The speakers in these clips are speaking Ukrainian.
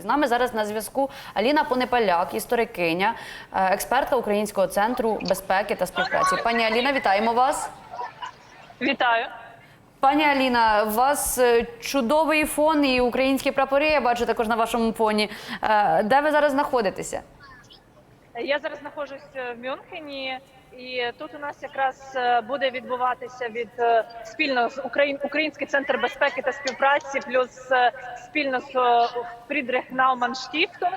З нами зараз на зв'язку Аліна Понепаляк, історикиня, е, експертка Українського центру безпеки та співпраці. Пані Аліна, вітаємо вас. Вітаю. Пані Аліна, у вас е, чудовий фон і українські прапори. Я бачу також на вашому фоні. Е, Де ви зараз знаходитеся? Я зараз знаходжусь в Мюнхені, і тут у нас якраз е, буде відбуватися від е, спільно з Україн Український центр безпеки та співпраці, плюс е, спільно з е, Фрідрих Науман.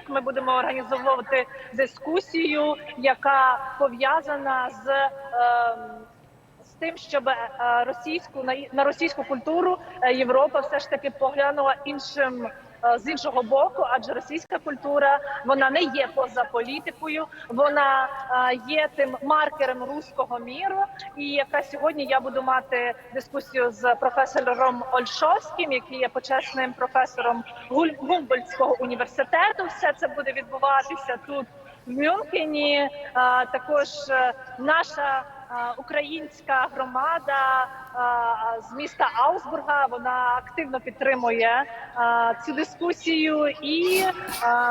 Ми будемо організовувати дискусію, яка пов'язана з. ем, з тим, щоб е, російську на російську культуру е, Європа все ж таки поглянула іншим е, з іншого боку, адже російська культура вона не є поза політикою, вона е, є тим маркером руського міру. І якраз сьогодні я буду мати дискусію з професором Ольшовським, який є почесним професором Гумбольдтського університету. Все це буде відбуватися тут в Мюнхені. Е, Також е, наша е, українська громада з міста Аусбурга вона активно підтримує цю дискусію, і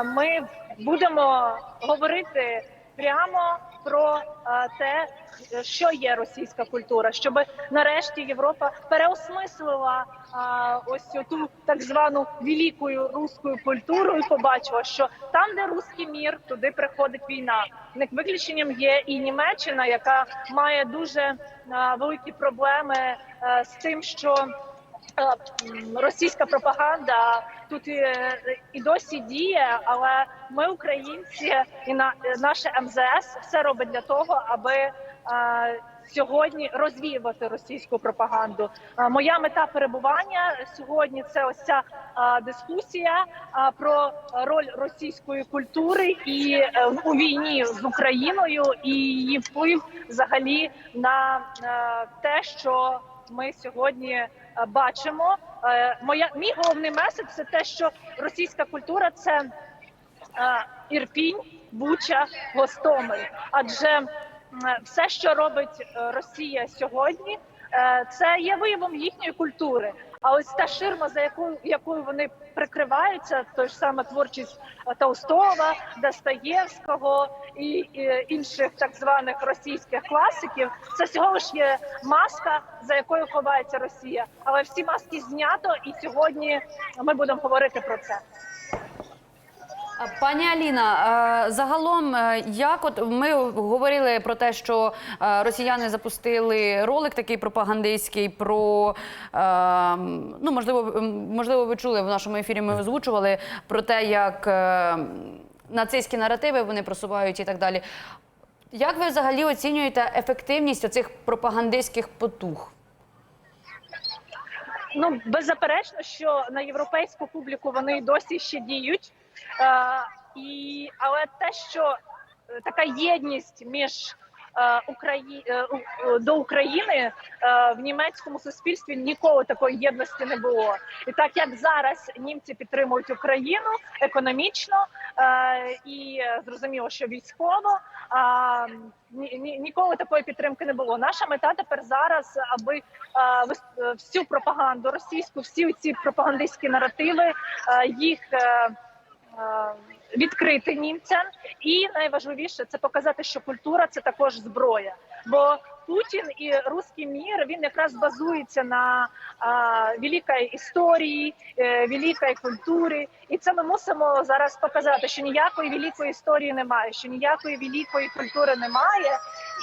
ми будемо говорити прямо про е, те, що є російська культура, щоб нарешті Європа переосмислила ось ту так звану великою руською культуру і побачила, що там, де руський мір, туди приходить війна. Не виключенням є і Німеччина, яка має дуже великі проблеми е, з тим, що е, російська пропаганда тут і, і досі діє, але ми, українці, і на наше МЗС все робить для того, аби е, сьогодні розвіювати російську пропаганду. Е, Моя мета перебування сьогодні це ось ця е, дискусія е, про роль російської культури і е, у війні з Україною і її вплив взагалі на е, те, що ми сьогодні е, бачимо. Е, Моя мій головний меседж – це те, що російська культура це е, Ірпінь, Буча, Гостомель. Адже все, що робить Росія сьогодні, це є виявом їхньої культури. А ось та ширма, за якою якою вони прикриваються, то ж саме творчість Толстого, Достоєвського і, і інших так званих російських класиків, це всього лиш є маска, за якою ховається Росія. Але всі маски знято, і сьогодні ми будемо говорити про це. Пані Аліна, е, загалом, е, як от ми говорили про те, що е, росіяни запустили ролик такий пропагандистський про ну можливо, можливо, ви чули в нашому ефірі. Ми озвучували про те, як нацистські наративи вони просувають і так далі. Як ви взагалі оцінюєте ефективність оцих пропагандистських потуг? Ну беззаперечно, що на європейську публіку вони досі ще діють. Е, і але те, що е, така єдність між е, Украї... до України в німецькому суспільстві ніколи такої єдності не було. І так як зараз німці підтримують Україну економічно і зрозуміло, що військово. Ніколи такої підтримки не було. Наша мета тепер зараз, аби всю пропаганду російську, всі ці пропагандистські наративи, їх відкрити німцям. І найважливіше це показати, що культура це також зброя. Бо Путін і руський мір він якраз базується на а, великій історії, е, великій культурі, і це ми мусимо зараз показати, що ніякої великої історії немає, що ніякої великої культури немає,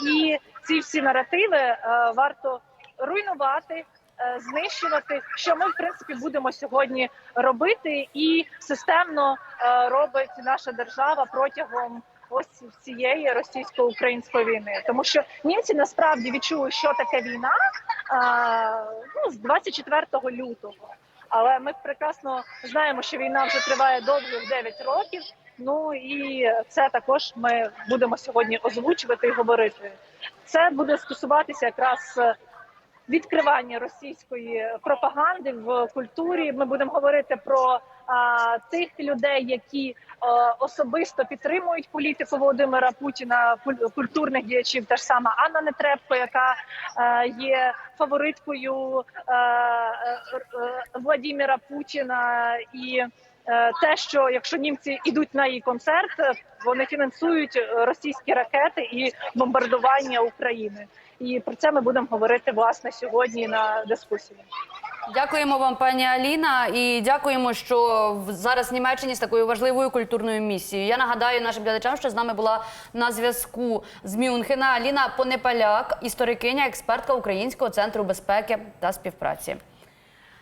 і ці всі наративи е, варто руйнувати. Е, Знищувати, що ми в принципі будемо сьогодні робити, і системно е, робить наша держава протягом ось цієї російсько-української війни, тому що німці насправді відчули, що таке війна е, ну, з 24 лютого. Але ми прекрасно знаємо, що війна вже триває довгих 9 років. Ну і це також ми будемо сьогодні озвучувати і говорити. Це буде стосуватися якраз відкривання російської пропаганди в культурі. Ми будемо говорити про а, тих людей, які а, особисто підтримують політику Володимира Путіна, куль- культурних діячів, та ж сама Анна Нетребко, яка е, є фавориткою е, е, е, Владимира Путіна і. Е, те, що якщо німці йдуть на її концерт, е, вони фінансують е, російські ракети і бомбардування України. І про це ми будемо говорити власне сьогодні на дискусії. Дякуємо вам, пані Аліна, і дякуємо, що зараз в Німеччині з такою важливою культурною місією. Я нагадаю нашим глядачам, що з нами була на зв'язку з Мюнхена Аліна Понепаляк, історикиня, експертка Українського центру безпеки та співпраці.